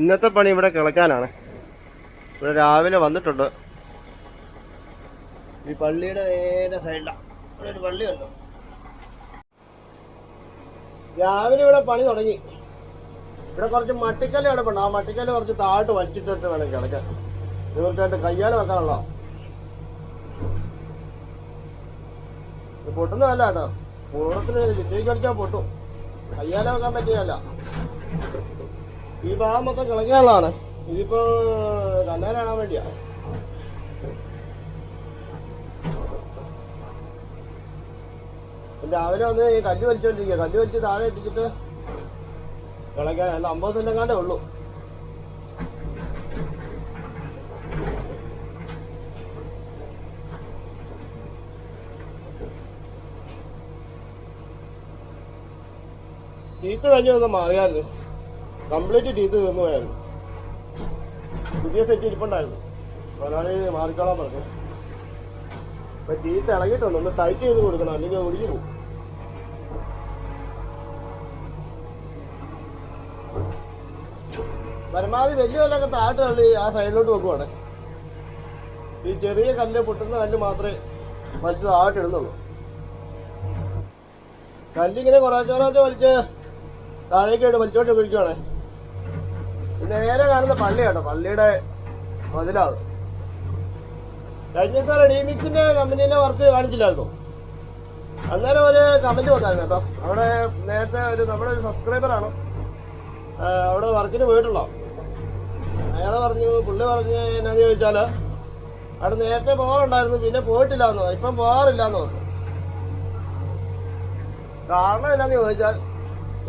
ഇന്നത്തെ പണി ഇവിടെ കിളക്കാനാണ് ഇവിടെ രാവിലെ വന്നിട്ടുണ്ട്. ഈ പള്ളിയുടെ നേരെ സൈഡിലാണ് ഇവിടെ ഒരു പള്ളിയുണ്ട് രാവിലെ ഇവിടെ പണി തുടങ്ങി. ഇവിടെ കുറച്ച് മട്ടിക്കല്ല് കിടപ്പുണ്ട്. ആ മട്ടിക്കല്ല് കുറച്ച് താഴോട്ട് വലിച്ചിട്ടിട്ട് വേണം കിടക്കാൻ തീർച്ചയായിട്ടും കയ്യാൽ വെക്കാനുള്ള പൊട്ടുന്നതല്ല കേട്ടോ. പൂർണത്തിന് വിജയിക്കടിച്ചാൽ പൊട്ടും. കയ്യാല വെക്കാൻ പറ്റിയല്ല ഈ ഭാഗം മൊത്തം കിളക്കാനുള്ളതാണ് ഇതിപ്പോ കണ്ണാൻ കാണാൻ വേണ്ടിയാ. രാവിലെ വന്ന് ഈ കല്ല് വലിച്ചോണ്ടിരിക്കുക കല്ല് വലിച്ച് താഴെ എത്തിച്ചിട്ട് കിളക്കാൻ അല്ല അമ്പത് സെന്റെങ്ങാണ്ടേ ഉള്ളൂ. ചീത്ത കഴിഞ്ഞ് ഒന്ന് മാറിയായിരുന്നു. കംപ്ലീറ്റ് ടീത്ത് തീർന്നു പോയായിരുന്നു പുതിയ സെറ്റ് ഇരിപ്പുണ്ടായിരുന്നു. ഒരാൾ മാറിക്കോളാൻ പറഞ്ഞു. അപ്പൊ ടീത്ത് ഇളകിയിട്ടുണ്ട്. ഒന്ന് ടൈറ്റ് ചെയ്ത് കൊടുക്കണം അല്ലെങ്കിൽ ഒഴുകി പോകും. പരമാവധി വലിയ കല്ലൊക്കെ താഴത്ത് തള്ളി ആ സൈഡിലോട്ട് വെക്കുവാണ്. ഈ ചെറിയ കല്ല് പൊട്ടുന്ന കല്ല് മാത്രമേ വലിച്ചു താഴ്ത്തിടുന്നുള്ളൂ കല്ലിങ്ങനെ കുറേശ്ശെ കുറേശ്ശെ വലിച്ച് താഴേക്കായിട്ട് വലിച്ചോട്ട് പിടിക്കുവാണേ നേരെ കാണുന്ന പള്ളി കേട്ടോ. പള്ളിയുടെ മതിലാത് കഴിഞ്ഞ ദിവസം റെഡിമിക്സിന്റെ കമ്പനിയിലെ വർക്ക് കാണിച്ചില്ലായിരുന്നു. അന്നേരം ഒരു കമന്റ് വന്നായിരുന്നു കേട്ടോ. അവിടെ നേരത്തെ ഒരു നമ്മുടെ ഒരു സബ്സ്ക്രൈബറാണ് അവിടെ വർക്കിന് പോയിട്ടുള്ള. അയാളെ പറഞ്ഞു പുള്ളി പറഞ്ഞു എന്നാന്ന് ചോദിച്ചാൽ അവിടെ നേരത്തെ പോകാറുണ്ടായിരുന്നു പിന്നെ പോയിട്ടില്ല എന്ന്. ഇപ്പം പോകാറില്ല എന്ന് പറഞ്ഞു. കാരണം എന്നാന്ന് ചോദിച്ചാൽ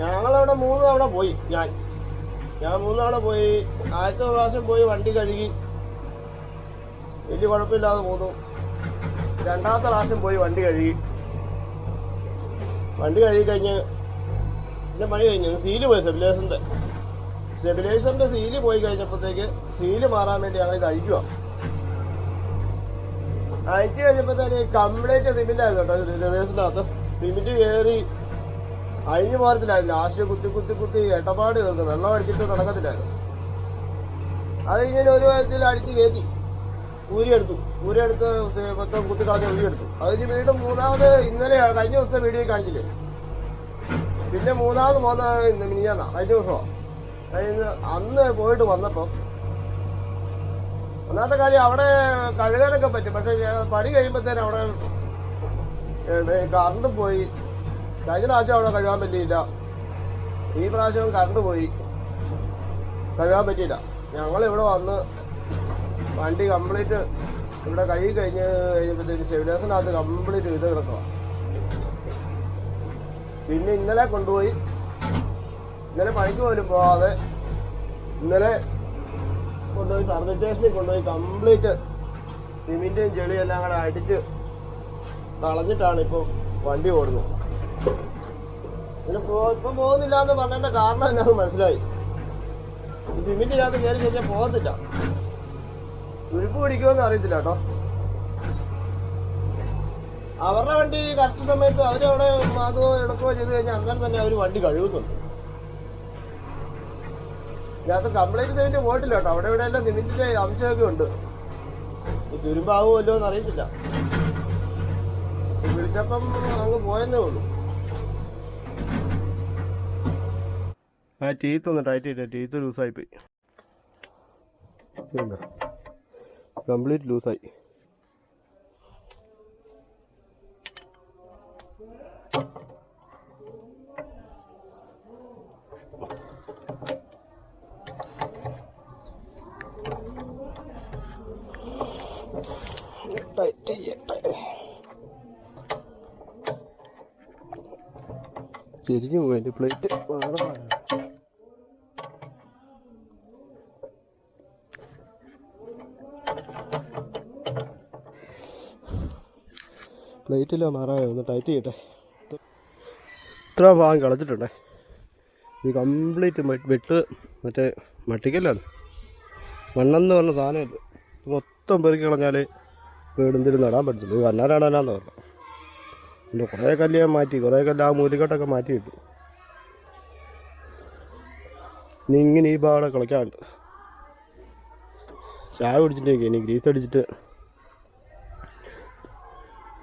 ഞങ്ങളവിടെ മൂന്ന് തവണ പോയി ഞാൻ. ഞാൻ മൂന്നാളെ പോയി. ആദ്യത്തെ പ്രാവശ്യം പോയി വണ്ടി കഴുകി. വലിയ കുഴപ്പമില്ലാതെ പോന്നു. രണ്ടാമത്തെ പ്രാവശ്യം പോയി വണ്ടി കഴുകി. വണ്ടി കഴുകി കഴിഞ്ഞ് എന്റെ പണി കഴിഞ്ഞു. സീൽ പോയി സ്റ്റെബിലൈസറിന്റെ സ്റ്റെബിലൈസറിന്റെ സീൽ പോയി കഴിഞ്ഞപ്പോഴത്തേക്ക് സീൽ മാറാൻ വേണ്ടി ഞങ്ങൾ ഇത് അഴിക്കുക അയച്ചു കഴിഞ്ഞപ്പോഴത്തേക്ക് കംപ്ലീറ്റ് സിമെന്റ് ആയിരുന്നു കേട്ടോ. റിവേഴ്സിനകത്ത് സിമെന്റ് കയറി അഴിഞ്ഞു പോകത്തില്ലായിരുന്നു ലാസ്റ്റ് കുത്തി കുത്തി കുത്തി എട്ടപ്പാട് തീർന്നു. വെള്ളം അടിച്ചിട്ട് നടക്കത്തില്ലായിരുന്നു. അത് കഴിഞ്ഞാൽ ഒരു വിധത്തിൽ അടിച്ച് കയറ്റി. ഊരിയെടുത്തു. ഊരിയെടുത്ത് മൊത്തം കുത്തിക്കാതെ ഊരിയെടുത്തു. അതിന് വീണ്ടും മൂന്നാമത് ഇന്നലെ കഴിഞ്ഞ ദിവസം വീഡിയോ കാണിച്ചില്ലേ? പിന്നെ മൂന്നാമത് പോന്ന ഇന്ന് മിനിഞ്ഞാന്നാ കഴിഞ്ഞ ദിവസമാണ് കഴിഞ്ഞ അന്ന് പോയിട്ട് വന്നപ്പോ ഒന്നാമത്തെ കാര്യം അവിടെ കഴുകാനൊക്കെ പറ്റും. പക്ഷെ പണി കഴിയുമ്പോഴത്തേനും അവിടെ കറണ്ട് പോയി കഴിഞ്ഞ പ്രാവശ്യം അവിടെ കഴുകാൻ പറ്റിയില്ല. ഈ പ്രാവശ്യം കറണ്ട് പോയി. കഴുകാൻ പറ്റിയില്ല. ഞങ്ങൾ ഇവിടെ വന്ന് വണ്ടി കംപ്ലീറ്റ് ഇവിടെ കൈ കഴിഞ്ഞ് കഴിഞ്ഞപ്പോഴത്തേക്ക് ചെവിലേസിനകത്ത് കംപ്ലീറ്റ് ഇത് കിടക്കുക പിന്നെ ഇന്നലെ കൊണ്ടുപോയി. ഇന്നലെ പണിക്ക് പോലും പോവാതെ ഇന്നലെ കൊണ്ടുപോയി സർവീസ് സ്റ്റേഷനിൽ കൊണ്ടുപോയി കംപ്ലീറ്റ് സിമെന്റും ചെളിയും എല്ലാം കൂടെ അടിച്ച് കളഞ്ഞിട്ടാണ് ഇപ്പോൾ വണ്ടി ഓടുന്നത്. ഇപ്പം പോകുന്നില്ല എന്ന് പറഞ്ഞതിന്റെ കാരണം എന്നാന്ന് മനസ്സിലായി. ഈ സിമെന്റിനകത്ത് കയറി കഴിഞ്ഞാൽ പോകത്തില്ല ഉഴുപ്പ് പിടിക്കുമെന്ന് അറിയത്തില്ല കേട്ടോ. അവരുടെ വണ്ടി കറക്റ്റ് സമയത്ത് അവരവിടെ അതോ എടുക്കുകയോ ചെയ്ത് കഴിഞ്ഞാൽ അന്നേരം തന്നെ അവർ വണ്ടി കഴുകുന്നുണ്ട്. ഇതിനകത്ത് കംപ്ലൈന്റ് സിമെന്റ് പോയിട്ടില്ല കേട്ടോ. അവിടെ ഇവിടെ എല്ലാം നിമിറ്റിന്റെ അംശമൊക്കെ ഉണ്ട്. തുരുമ്പാവുമല്ലോ എന്ന് അറിയത്തില്ല. വിളിച്ചപ്പം അങ്ങ് പോയെന്നേ ഉള്ളൂ. ആ ടീത്ത് ഒന്ന് ടൈറ്റ് ചെയ്ത. ടീത്ത് ലൂസായി പോയി കംപ്ലീറ്റ് ലൂസായി ടൈറ്റ് ചെയ്യട്ടെ. ചെരിഞ്ഞു പോയി എന്റെ പ്ലേറ്റ് മാറാൻ പ്ലേറ്റിലോ മാറായോ? ഒന്ന് ടൈറ്റ് ചെയ്യട്ടെ. ഇത്ര ഭാഗം കളച്ചിട്ടുണ്ടേ ഇത് കംപ്ലീറ്റ് വെട്ട് മറ്റേ മട്ടിക്കല്ലാണ്. മണ്ണെന്ന് പറഞ്ഞ സാധനമില്ല? ഇത് മൊത്തം പെറുക്കി കളഞ്ഞാൽ വീടുന്തിരി നടാൻ പറ്റത്തില്ല. ഇത് വന്നാരാടാനാന്ന് പറഞ്ഞു. പിന്നെ കുറേ കല്ല് ഞാൻ മാറ്റി കുറേ കല്ല് ആ മൂലിക്കട്ടൊക്കെ മാറ്റി കിട്ടും ഇനി ഇങ്ങനെ ഈ ഭാഗം കളിക്കാറുണ്ട് ചായ കുടിച്ചിട്ട് ഇനി ഗ്രീസ് അടിച്ചിട്ട്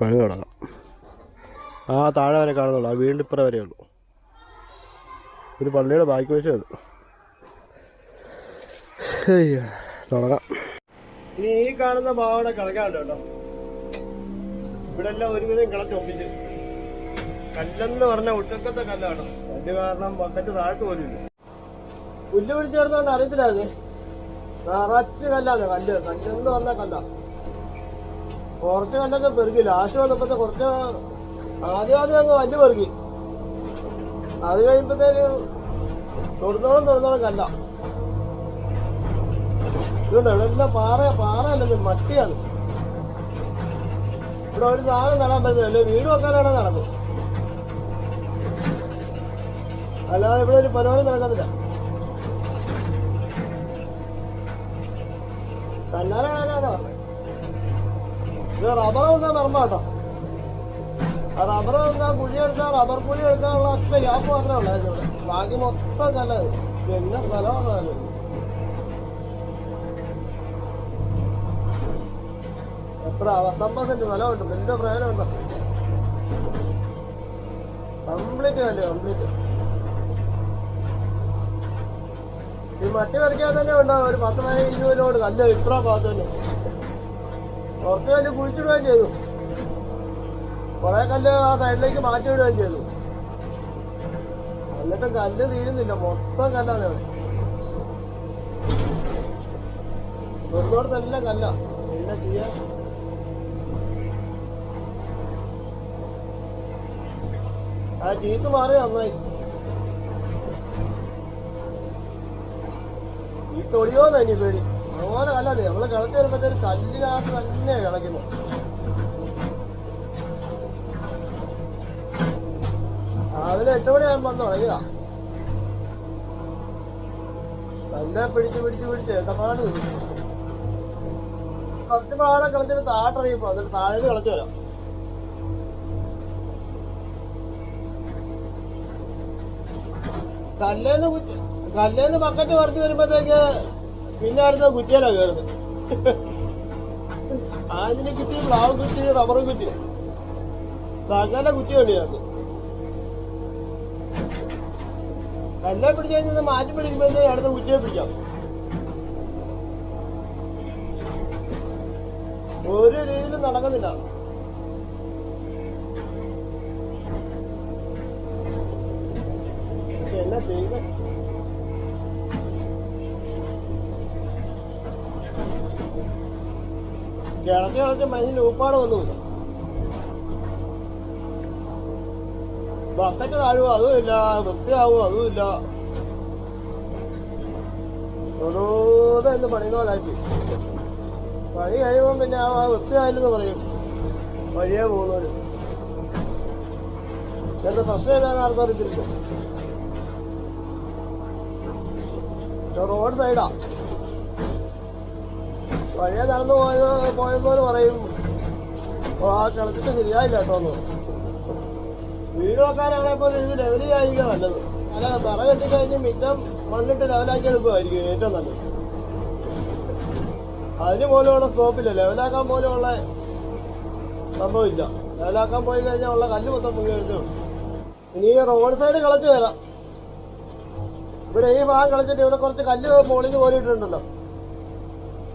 പണി തുടങ്ങാം ആ താഴെ വരെ കാണുന്നുള്ളൂ. ആ വീണ്ടും ഇപ്പുറം വരെ ഉള്ളൂ. ഒരു പള്ളിയുടെ ബാക്കി വശം അത്. തുടങ്ങാം. ഇനി ഈ കാണുന്ന ഭാവയുടെ കിളക്കാണ്ട് കേട്ടോ. ഇവിടെ എല്ലാം ഒരുവിധം കിളച്ചൊപ്പിച്ച് കല്ലെന്ന് പറഞ്ഞ ഒട്ടുക്കത്തെ കല്ലാണ്. അതിന്റെ കാരണം ബക്കറ്റ് താഴ്ത്തു പോലും ഇല്ല പുല്ല് പിടിച്ചേർന്നോണ്ട് അറിയത്തില്ലാതെ നിറച്ച് കല്ലാണ് കല്ല്. കല്ലെന്ന് പറഞ്ഞ കല്ല കുറച്ച് കണ്ടൊക്കെ പെറുക്കി. ലാസ്റ്റ് വന്നപ്പോ കുറച്ച് ആദ്യം ആദ്യം അങ്ങ് വല്ല് പെറുക്കി. അത് കഴിയുമ്പോഴത്തേന് തൊടുന്നോളം തൊടുന്നോളം കല്ല. ഇതുണ്ട്? ഇവിടെ എല്ലാം പാറ പാറയല്ലത് മട്ടിയാണ്. ഇവിടെ ഒരു സാധനം നടാൻ പറ്റുന്നില്ല. വീട് വെക്കാനാണ് നടന്നത് അല്ലാതെ ഇവിടെ ഒരു പരിപാടി നടക്കത്തില്ല. കല്ലാലാണ് ഇത് റബ്ബർ ആ റബ്ബർ തന്നാ റബ്ബർ എടുക്കാനുള്ള ഒറ്റ ഗ്യാപ്പ് മാത്രമേ ഉള്ളായിരുന്നു ബാക്കി മൊത്തം കല്ലത് പിന്നെ സ്ഥലമാണ് എത്ര? പത്തൊമ്പത് സെന്റ് സ്ഥലമുണ്ട് വലിയ പ്രയോജനമുണ്ടോ കംപ്ലീറ്റ് കല്ല് കംപ്ലീറ്റ് ഈ മട്ടി വരയ്ക്കാൻ തന്നെ ഉണ്ടാവും ഒരു പത്ത് പതിനഞ്ച് ഇരുപത് ലോഡ്. കല്ല് ഇത്ര ഭാഗത്ത് തന്നെ. കുറച്ച് കല്ല് കുഴിച്ചിടുകയും ചെയ്തു. കുറെ കല്ല് ആ സൈഡിലേക്ക് മാറ്റി വിടുകയും ചെയ്തു. എന്നിട്ടും കല്ല് തീരുന്നില്ല മൊത്തം കല്ലാണ് ഇവിടെ തൊടുന്നോടത്തെല്ലാം കല്ല. എന്താ ചെയ്യാ? ആ ചീത്ത് മാറി നന്നായി. തൊടിയോന്നാ ഇനി പേടി. അതുപോലെ കല്ലാതെ നമ്മൾ കിളക്കി വരുമ്പോഴത്തേക്ക് കല്ലിനകത്ത് തന്നെ കിളക്കുന്നു രാവിലെ എട്ട് മണിയാകുമ്പോ വന്ന് തുടങ്ങിയതാ തന്നെ പിടിച്ച് പിടിച്ച് പിടിച്ച് ഏട്ടപ്പാട് കുറച്ച് പാടെ കളിച്ചിട്ട് താട്ടിറങ്ങിപ്പോ അതിന് താഴേന്ന് കളിച്ചു വരാം. കല്ലേന്ന് കല്ലേന്ന് ബക്കറ്റ് പറഞ്ഞു വരുമ്പോഴത്തേക്ക് പിന്നെ അടുത്ത കുറ്റിയാലാ കയറുന്നത് ആഞ്ഞിന് കുറ്റി പ്ലാവ് കുറ്റി റബ്ബറും കുറ്റി സകല കുറ്റി വേണ്ടിയാണ് കല്ലെ പിടിച്ചു കഴിഞ്ഞാൽ മാറ്റി പിടിക്കുമ്പോഴേ അടുത്ത കുറ്റിയെ പിടിക്കാം? ഒരു രീതിയിലും നടക്കുന്നില്ല. എന്നാ ചെയ്യുക കിളച്ച് കിളച്ച് മനുഷ്യന് ഊപ്പാട് വന്നുമില്ല ബക്കറ്റ് താഴുവോ? അതുമില്ല വൃത്തിയാവോ? അതുമില്ല തൊടൂതെ എന്ന് പണിയുന്ന പോലാക്കി പണി കഴിയുമ്പോ പിന്നെ ആ വൃത്തിയായില്ലെന്ന് പറയും. വഴിയേ പോകുന്നവര്. എന്റെ പ്രശ്നം ഇല്ലാന്ന് ആർക്കും അറിയത്തില്ല. റോഡ് സൈഡാ. വഴിയെ നടന്നു പോയത് പോയെന്നോര് പറയും. ആ കിളച്ചിട്ട് ശരിയായില്ല കേട്ടോ എന്ന്. പറയും. വീട് പോലെ ഇത് ലെവൽ ചെയ്യാതിരിക്കുക നല്ലത്. അല്ല തറ കെട്ടിക്കഴിഞ്ഞ് മിറ്റം മണ്ണിട്ട് ലെവലാക്കി എടുക്കുമായിരിക്കും ഏറ്റവും നല്ലത്. അതിന് പോലെയുള്ള സ്കോപ്പില്ല ലെവലാക്കാൻ പോലെയുള്ള സംഭവമില്ല. ലെവലാക്കാൻ പോയി കഴിഞ്ഞാൽ ഉള്ള കല്ല് മൊത്തം വരുന്നേ ഇനി റോഡ് സൈഡ് കളച്ചു തരാം ഇവിടെ ഈ ഭാഗം കളിച്ചിട്ട് ഇവിടെ കുറച്ച് കല്ല് മുകളിൽ കോരിയിട്ടുണ്ടല്ലോ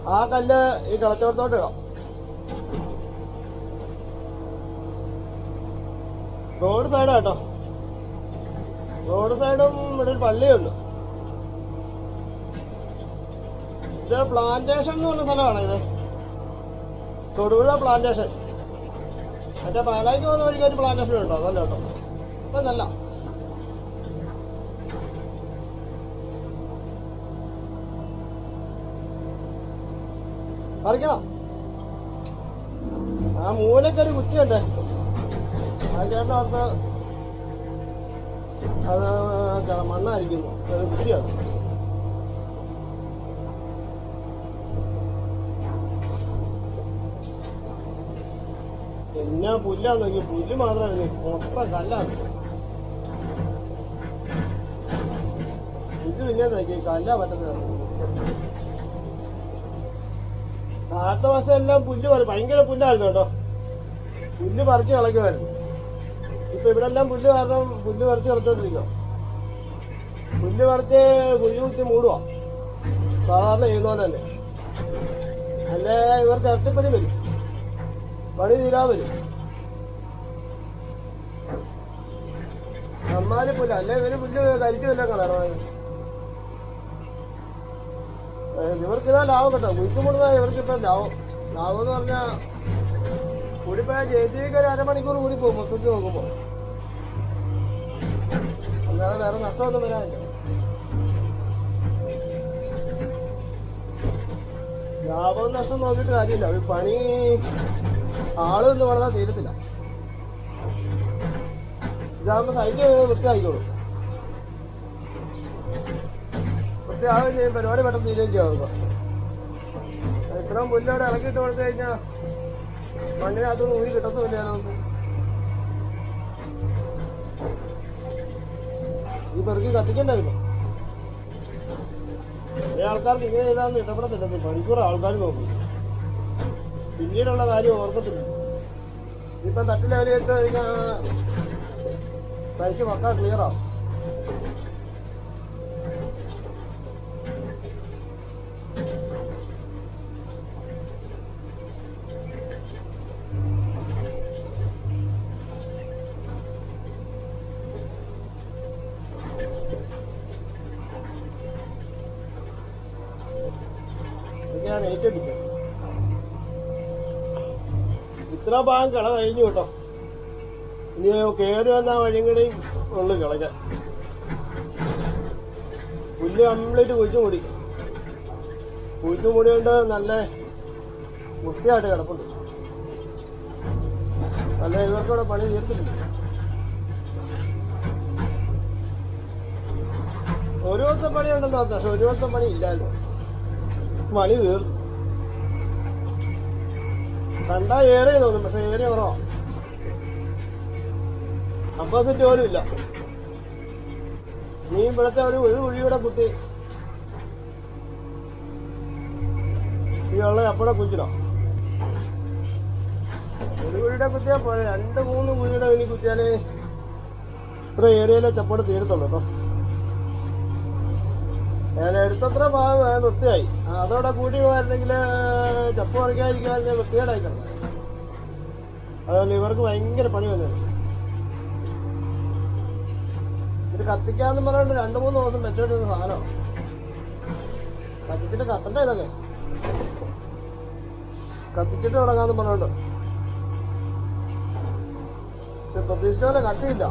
ആ കല്ല് ഈ കളച്ചോടത്തോട്ട് ഇടാം. റോഡ് സൈഡാ കേട്ടോ. റോഡ് സൈഡും ഇവിടെ ഒരു പള്ളിയുണ്ട്. ഇത് പ്ലാന്റേഷൻ എന്ന് പറഞ്ഞ സ്ഥലമാണ് ഇത്. തൊടുപുഴ പ്ലാന്റേഷൻ മറ്റേ പാലായിക്ക് പോകുന്ന വഴിക്ക് ഒരു പ്ലാന്റേഷൻ ഉണ്ടോ. അതല്ല കേട്ടോ. അപ്പൊ നല്ല ആ ആ മൂലക്കൊരു കുറ്റിയുണ്ട്. ആ ചേട്ടൻ അവിടുത്തെ അത് മണ്ണായിരിക്കുന്നു. അത് കുറ്റിയാണ്. എന്നാ പുല്ലാന്ന് നോക്കി. പുല്ല് മാത്രമല്ല മൊത്തം കല്ലാണ്. ഇത് പിന്നെ നോക്കി. കല്ലാ പറ്റത്തില്ല. വശം എല്ലാം പുല്ല് പറി ഭയങ്കര പുല്ലായിരുന്നു കേട്ടോ. പുല്ല് പറിച്ചു കളയ്ക്കുമായിരുന്നു ഇപ്പൊ ഇവിടെ എല്ലാം പുല്ല് കാരണം പുല്ല് പറിച്ചു കളച്ചോണ്ടിരിക്കുക പുല്ല് പറിച്ച് കുഴി കുത്തി മൂടുക സാധാരണ ചെയ്യുന്ന പോലെ തന്നെ. അല്ലേ ഇവർക്ക് ഇരട്ടിപ്പണി വരും. പണി തീരാ വരും. അമ്മാര് പുല്ല് അല്ലേ ഇവർ പുല്ല് കരിച്ചു വല്ല കളറാണ് ഇവർക്ക് ഇതാ ലാഭം കേട്ടോ. കുഴിക്കുമുടുക ഇവർക്ക് ഇപ്പൊ ലാഭം. ലാഭം എന്ന് പറഞ്ഞാ കൂടിപ്പോയ ജയിച്ചേക്ക് ഒരു അരമണിക്കൂർ കൂടി പോകും. മൊത്തത്തിൽ നോക്കുമ്പോ. അല്ലാതെ വേറെ നഷ്ടമൊന്നും വരാനില്ല. ലാഭവും നഷ്ടം നോക്കിയിട്ട് കാര്യമില്ല. ഒരു പണി ആളൊന്നും വളർന്നാൽ തീരത്തില്ല. ഇതാകുമ്പോ സൈറ്റ് വൃത്തിയായിക്കോളും വൃത്തിയാവുകയും ചെയ്യും പരിപാടി പെട്ടെന്ന് തീരുകയും ഇത്രയും പുല്ലോടെ ഇളക്കിയിട്ട് കൊടുത്തു കഴിഞ്ഞാൽ മണ്ണിനകത്തൊന്നും ഊരി കിട്ടത്തുമില്ല ഈ പെറുക്കി കത്തിക്കണ്ടായിരുന്നു ആൾക്കാർക്ക് ഇങ്ങനെ ചെയ്താന്ന് ഇഷ്ടപ്പെടത്തില്ല മണിക്കൂർ ആൾക്കാർ നോക്കും പിന്നീടുള്ള കാര്യം ഓർക്കത്തില്ല. ഇപ്പം തട്ട് ലെവലിൽ പരിക്ക് കഴിഞ്ഞാൽ ക്ലിയറാവും ആവും ഇതൊക്കെയാണ് ഇത്ര ഭാഗം കള കഴിഞ്ഞു കേട്ടോ. ഇനി കയറി വന്ന വഴിയും കൂടെയും ഉള്ളു കിളക്കാൻ പുല്ല് കംപ്ലീറ്റ് കുഴിച്ചു മൂടി കുഴിച്ചു മൂടിയോണ്ട് നല്ല വൃത്തിയായിട്ട് കിടപ്പുണ്ട്. നല്ല ഇവർക്കൂടെ പണി ഒരു വർഷം പണി ഉണ്ടെന്ന് പക്ഷെ ഒരു വർഷം പണി ഇല്ലായിരുന്നു. പണി തീർന്നു കണ്ടാ ഏറിയ തോന്നും പക്ഷെ ഏറിയ കുറവാ അപ്പോസിറ്റ് പോലും ഇല്ല. നീ ഇവിടുത്തെ ഒരു ഒരു കുഴിയുടെ കുത്തി ഈ ഉള്ള എപ്പോഴെ കുച്ചിടാം ഒരു കുഴിയുടെ കുത്തിയാ പോലെ രണ്ട് മൂന്ന് കുഴിയുടെ ഇനി കുത്തിയാലേ ഇത്ര ഏരിയയിലെ ചപ്പോട് തീരത്തുള്ളൂ കേട്ടോ. എടുത്തത്ര വൃത്തിയായി. അതോടെ കൂട്ടി പോയിരുന്നെങ്കിൽ ചപ്പ് പറിക്കാതിരിക്കാതെ വൃത്തികേടായി കിടന്നു. അതുപോലെ ഇവർക്ക് ഭയങ്കര പണി വന്നത് ഇത് കത്തിക്കാന്ന് പറഞ്ഞിട്ട് രണ്ടു മൂന്ന് ദിവസം വെച്ചോണ്ടിരുന്ന സാധനം. കത്തിച്ചിട്ട് കത്തണ്ട ഇതൊക്കെ. കത്തിച്ചിട്ട് തുടങ്ങാന്ന് പറഞ്ഞോണ്ട് പ്രതീക്ഷിച്ച പോലെ കത്തിയില്ല.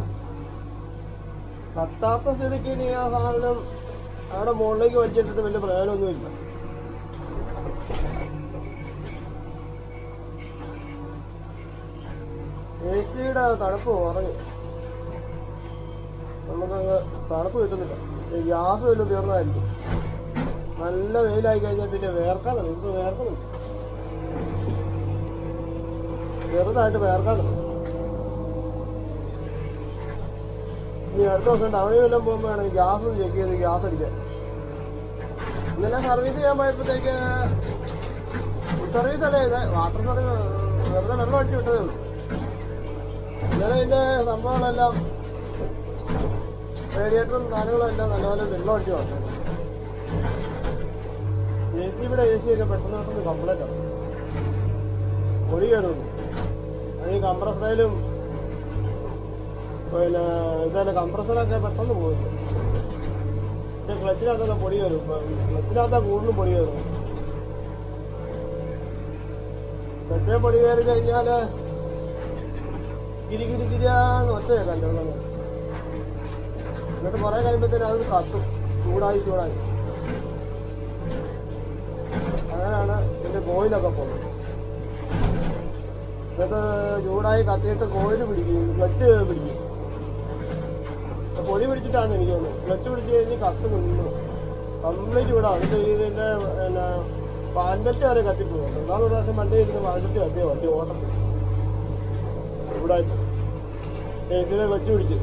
കത്താത്ത സ്ഥിതിക്ക് ഇനി ആ സാധനം അവിടെ മുകളിലേക്ക് വലിച്ചിട്ടിട്ട് വലിയ പ്രയോജനമൊന്നുമില്ല. എ സിയുടെ തണുപ്പ് കുറഞ്ഞു. നമുക്കങ്ങ് തണുപ്പ് കിട്ടുന്നില്ല. ഗ്യാസ് വല്ലതും തീർന്നതായിരിക്കും നല്ല വെയിലായി കഴിഞ്ഞാൽ പിന്നെ വേർക്കാൻ തുടങ്ങി വേർക്കുന്നുണ്ട് ചെറുതായിട്ട് വേർക്കാൻ ഇനി അടുത്ത ദിവസം ടൗണിൽ വല്ലതും പോകുമ്പോൾ വേണമെങ്കിൽ ഗ്യാസ് ചെക്ക് ചെയ്ത് ഗ്യാസ് അടിക്കാൻ ഇന്നലെ സർവീസ് ചെയ്യാൻ പോയപ്പോഴത്തേക്ക് സർവീസ് അല്ലേ? ഇത് വാട്ടർ സർവീസ് വെറുതെ വെള്ളം അടിച്ച് വിട്ടതേ ഉള്ളൂ. ഇന്നലെ ഇതിന്റെ സംഭവങ്ങളെല്ലാം റേഡിയേറ്ററും കാര്യങ്ങളും എല്ലാം നല്ലപോലെ വെള്ളം അടിച്ച് വന്നു. എ സിയുടെ എ സി ഒക്കെ പെട്ടെന്ന് പെട്ടെന്ന് കംപ്ലൈന്റ് ആണ്. കയറുന്നു അത് ഈ കംപ്രസറിലും പിന്നെ ഇതന്നെ കംപ്രസറൊക്കെ പെട്ടെന്ന് പോകും പക്ഷെ ക്ലച്ചിനകത്തൊക്കെ പൊടി വരും. ക്ലച്ചിനകത്താ കൂടുതലും പൊടി വരും. ക്ലച്ചിലെ പൊടി കയറി കഴിഞ്ഞാൽ കിരി കിരി കിരിയാന്ന് ഒറ്റ കേൾക്കാൻ എന്നിട്ട് കുറെ കഴിയുമ്പോഴത്തേനും അത് കത്തും. ചൂടായി ചൂടായി. അങ്ങനെയാണ് എന്റെ കോയിലൊക്കെ പോകുന്നത്. എന്നിട്ട് ചൂടായി കത്തിയിട്ട് കോയിൽ പിടിക്കും. ക്ലച്ച് പിടിക്കും. പൊടി പിടിച്ചിട്ടാണ് എനിക്ക് തോന്നുന്നത്. ക്ലച്ച് പിടിച്ച് കഴിഞ്ഞ് കത്ത് നിന്നു. കംപ്ലീറ്റ് ഇവിടെ അതിന്റെ ഇതിന്റെ പിന്നെ പാൻപറ്റ് വരെ കത്തിപ്പോയി. ഒന്നാം ഒരു പ്രാവശ്യം വണ്ടി ഇരുന്ന് പാൻപറ്റ് കത്തിയ വണ്ടി ഓട്ടത്തിൽ ഇവിടെ ക്ലച്ച് പിടിച്ച്.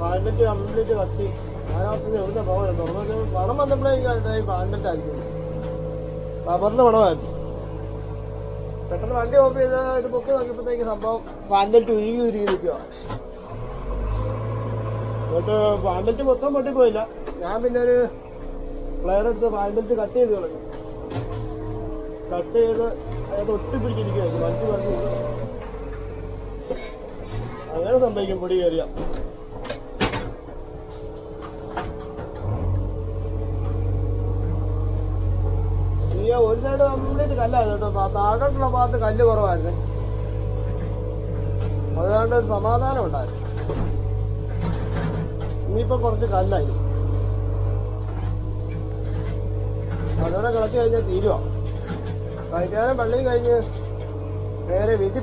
പാൻപെറ്റ് കംപ്ലീറ്റ് കത്തി. അതിനകത്ത് എവിടെ തുറന്നു പണം വന്നപ്പോഴേ പാൻപെറ്റ് ആയിരിക്കും. റബറിന്റെ മണമായിരുന്നു പെട്ടെന്ന് വണ്ടി ഓഫ് ചെയ്ത് ഇത് പൊക്കി നോക്കിയപ്പോഴത്തേക്ക് സംഭവം വാൻഡൽറ്റ് ഉരുകി ഉരുകി നിൽക്കുക എന്നിട്ട് വാൻഡൽറ്റ് മൊത്തം പൊട്ടിപ്പോയില്ല ഞാൻ പിന്നെ ഒരു പ്ലെയർ എടുത്ത് വാൻഡൽറ്റ് കട്ട് ചെയ്ത് കളഞ്ഞു കട്ട് ചെയ്ത് അത് ഒട്ടിപ്പിടിച്ചിരിക്കുകയായിരുന്നു വണ്ടി വണ്ടി അങ്ങനെ സംഭവിക്കും പൊടി കയറിയ. കല്ലായിരുന്നു കേട്ടോ. ഭാഗത്ത് കല്ല് കുറവായിരുന്നു. അതുകൊണ്ട് സമാധാനം ഉണ്ടായിരുന്നു. കുറച്ച് കല്ലായി. അതോടെ കിളച്ച് കഴിഞ്ഞാൽ തീരുവ. വൈകുന്നേരം പള്ളി കഴിഞ്ഞ് നേരെ വീട്ടിൽ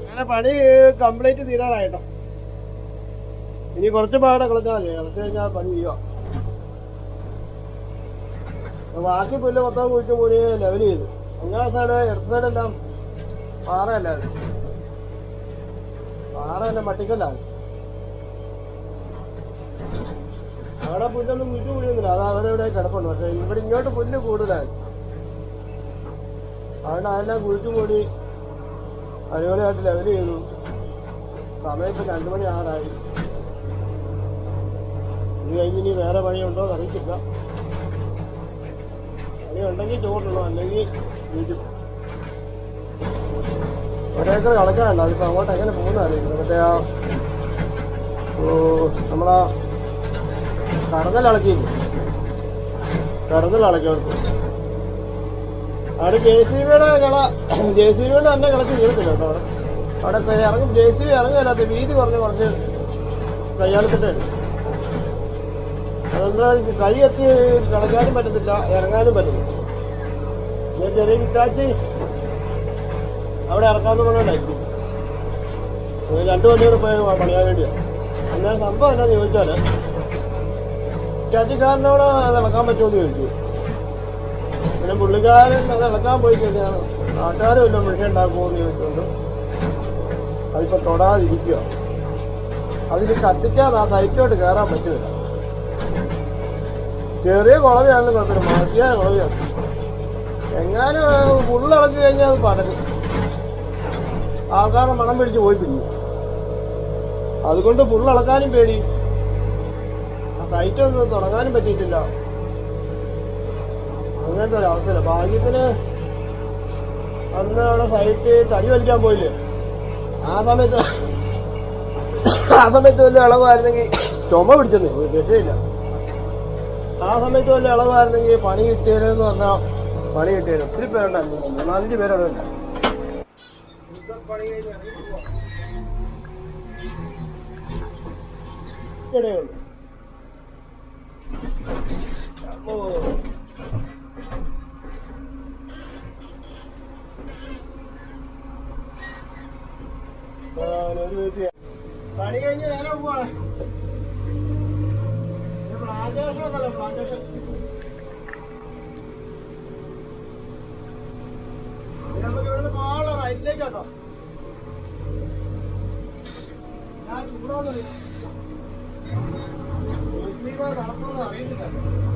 അങ്ങനെ പണി കംപ്ലീറ്റ് തീരാറായിട്ടോ. ഇനി കുറച്ച് പാടെ കിളച്ചാൽ മതി. കിളച്ച് കഴിഞ്ഞാൽ പണി ചെയ്യുക ബാക്കി പുല്ല് മൊത്തം കുഴിച്ച് മൂടി ലെവൽ ചെയ്തു. അങ്ങനെ സൈഡ് ഇടത്ത് സൈഡെല്ലാം പാറ എല്ലാം മട്ടിക്കല്ലാണ് അവിടെ പുല്ലൊന്നും കുഴിച്ച് കൂടിയൊന്നുമില്ല അത് അവിടെ ഇവിടെ കിടപ്പുണ്ട്. പക്ഷെ ഇവിടെ ഇങ്ങോട്ട് പുല്ല് കൂടുതലാണ് അവിടെ അതെല്ലാം കുഴിച്ചു കൂടി അടിപൊളിയായിട്ട് ലെവൽ ചെയ്തു. സമയത്ത് രണ്ടു മണി ആറായി. ഇത് കഴിഞ്ഞ് ഇനി വേറെ പണിയുണ്ടോ എന്ന് അറിയിച്ചില്ല പണി ഉണ്ടെങ്കിൽ അതിപ്പോ അങ്ങോട്ട് എങ്ങനെ പോകുന്ന അറിയില്ല. മറ്റേ ആ നമ്മളാ കടന്നൽ അളക്കിയില്ല കടന്നൽ അളക്കും അവിടെ ജെ സി ബിയുടെ കള ജെ സി ബിയുടെ തന്നെ കളക്ക് തീർത്തില്ല കേട്ടോ അവിടെ. അവിടെ ഇറങ്ങും. ജെ സി ബി ഇറങ്ങുകയല്ലാത്ത വീതി കുറഞ്ഞ് കുറച്ച് കയ്യാളത്തിട്ട് അതെന്താ കൈ എത്തി കളക്കാനും പറ്റത്തില്ല ഇറങ്ങാനും പറ്റത്തില്ല. ചെറിയ കിട്ടാച്ചി. അവിടെ ഇറക്കാമെന്ന് പറഞ്ഞോണ്ടായിരിക്കും. രണ്ടു മണിക്കൂർ പോയി പണിയാൻ വേണ്ടിയാണ് എന്നാൽ സംഭവം എന്നാന്ന് ചോദിച്ചാൽ കിട്ടാച്ചിക്കാരനോട് അത് ഇളക്കാൻ പറ്റുമോ എന്ന് ചോദിച്ചു. പിന്നെ പുള്ളിക്കാരൻ അത് ഇളക്കാൻ പോയി കഴിഞ്ഞാൽ നാട്ടുകാരും വല്ലതും വിഷയം ഉണ്ടാക്കുമോ എന്ന് ചോദിച്ചുകൊണ്ട് അതിപ്പോ തൊടാതിരിക്കുക അതിന് കത്തിക്കാതെ ആ സൈറ്റോട്ട് കയറാൻ പറ്റുന്നില്ല ചെറിയ കുളവിയാണെങ്കിലും കുഴപ്പമില്ല. മാറ്റിയായ കുളവിയാണ് എങ്ങാനും ഉള്ളിളക്കി കഴിഞ്ഞാൽ അത് പടരും. ആൾക്കാരുടെ മണം പിടിച്ച് പോയി പിന്നെ അതുകൊണ്ട് പുള്ളിളക്കാനും പേടി. ആ സൈറ്റ് ഒന്നും തുടങ്ങാനും പറ്റിയിട്ടില്ല. അങ്ങനത്തെ ഒരു അവസ്ഥയില്ല ഭാഗ്യത്തിന് അന്ന് അവിടെ സൈറ്റ് തടി വലിക്കാൻ പോയില്ലേ? ആ സമയത്ത് ആ സമയത്ത് വലിയ ഇളവായിരുന്നെങ്കിൽ ചുമ പിടിച്ചെന്നേ. രക്ഷയില്ല. ആ സമയത്ത് വല്ല ഇളവായിരുന്നെങ്കിൽ പണി കിട്ടിയാലെന്ന് പറഞ്ഞാൽ പണി കിട്ടിയാലും ഒത്തിരി പേരുണ്ടായിരുന്നു മൂന്നാലഞ്ച് പേരുണ്ടല്ല പണി കഴിഞ്ഞ് പോവാ. പണി നേരെ പോവാണ്. കേട്ടോ ഞാൻ ചൂടാവുന്നില്ല നടക്കുന്നത് അറിയുന്നില്ല